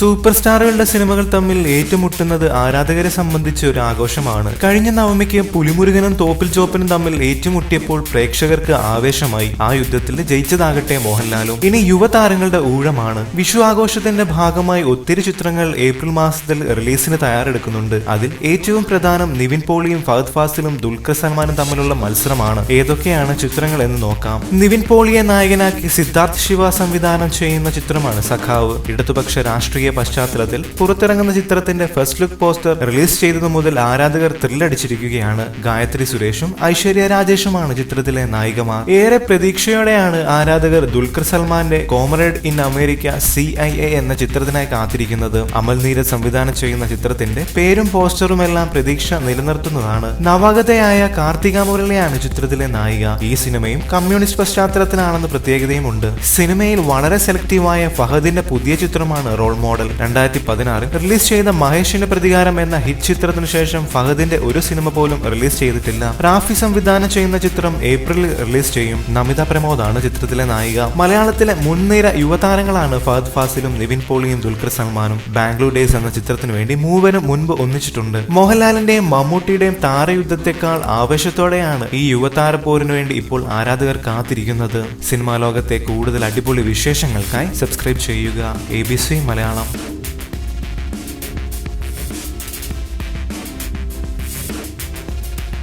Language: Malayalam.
സൂപ്പർ സ്റ്റാറുകളുടെ സിനിമകൾ തമ്മിൽ ഏറ്റുമുട്ടുന്നത് ആരാധകരെ സംബന്ധിച്ച് ഒരു ആഘോഷമാണ്. കഴിഞ്ഞ നവമിക്ക് പുലിമുരുകനും തോപ്പിൽ ചോപ്പനും തമ്മിൽ ഏറ്റുമുട്ടിയപ്പോൾ പ്രേക്ഷകർക്ക് ആവേശമായി. ആ യുദ്ധത്തിൽ ജയിച്ചതാകട്ടെ മോഹൻലാലും. ഇനി യുവതാരങ്ങളുടെ ഊഴമാണ്. വിഷു ആഘോഷത്തിന്റെ ഭാഗമായി ഒത്തിരി ചിത്രങ്ങൾ ഏപ്രിൽ മാസത്തിൽ റിലീസിന് തയ്യാറെടുക്കുന്നുണ്ട്. അതിൽ ഏറ്റവും പ്രധാനം നിവിൻ പോളിയും ഫഹദ് ഫാസിലും ദുൽഖർ സൽമാനും തമ്മിലുള്ള മത്സരമാണ്. ഏതൊക്കെയാണ് ചിത്രങ്ങൾ എന്ന് നോക്കാം. നിവിൻ പോളിയെ നായകനാക്കി സിദ്ധാർത്ഥ് ശിവ സംവിധാനം ചെയ്യുന്ന ചിത്രമാണ് സഖാവ്. ഇടതുപക്ഷ രാഷ്ട്രീയ പശ്ചാത്തലത്തിൽ പുറത്തിറങ്ങുന്ന ചിത്രത്തിന്റെ ഫസ്റ്റ് ലുക്ക് പോസ്റ്റർ റിലീസ് ചെയ്തതു മുതൽ ആരാധകർ ത്രില്ലടിച്ചിരിക്കുകയാണ്. ഗായത്രി സുരേഷും ഐശ്വര്യ രാജേഷുമാണ് ചിത്രത്തിലെ നായികമാർ. ഏറെ പ്രതീക്ഷയോടെയാണ് ആരാധകർ ദുൽഖർ സൽമാന്റെ comrade in America C I A എന്ന ചിത്രത്തിനായി കാത്തിരിക്കുന്നത്. അമൽ നീരജ് സംവിധാനം ചെയ്യുന്ന ചിത്രത്തിന്റെ പേരും പോസ്റ്ററുമെല്ലാം പ്രതീക്ഷ നിലനിർത്തുന്നതാണ്. നവാഗതയായ കാർത്തിക മുരളിയാണ് ചിത്രത്തിലെ നായിക. ഈ സിനിമയും കമ്മ്യൂണിസ്റ്റ് പശ്ചാത്തലത്തിലാണെന്ന് പ്രത്യേകതയുമുണ്ട്. സിനിമയിൽ വളരെ സെലക്റ്റീവായ ഫഹദിന്റെ പുതിയ ചിത്രമാണ് റോൾ മോഡൽ. രണ്ടായിരത്തി പതിനാറിൽ റിലീസ് ചെയ്ത മഹേഷിന്റെ പ്രതികാരം എന്ന ഹിറ്റ് ചിത്രത്തിന് ശേഷം ഫഹദിന്റെ ഒരു സിനിമ പോലും റിലീസ് ചെയ്തിട്ടില്ല. റാഫി സംവിധാനം ചെയ്യുന്ന ചിത്രം ഏപ്രിലിൽ റിലീസ് ചെയ്യും. നമിത പ്രമോദാണ് ചിത്രത്തിലെ നായിക. മലയാളത്തിലെ മുൻനിര യുവതാരങ്ങളാണ് ഫഹദ് ഫാസിലും നിവിൻ പോളിയും ദുൽഖർ സൽമാനും. ബാംഗ്ലൂർ ഡേയ്സ് എന്ന ചിത്രത്തിനു വേണ്ടി മൂവരും മുൻപ് ഒന്നിച്ചിട്ടുണ്ട്. മോഹൻലാലിന്റെയും മമ്മൂട്ടിയുടെയും താരയുദ്ധത്തെക്കാൾ ആവേശത്തോടെയാണ് ഈ യുവതാര പോരിനു വേണ്ടി ഇപ്പോൾ ആരാധകർ കാത്തിരിക്കുന്നത്. സിനിമാ ലോകത്തെ കൂടുതൽ അടിപൊളി വിശേഷങ്ങൾക്കായി സബ്സ്ക്രൈബ് ചെയ്യുക. A B C Malayalam. 하나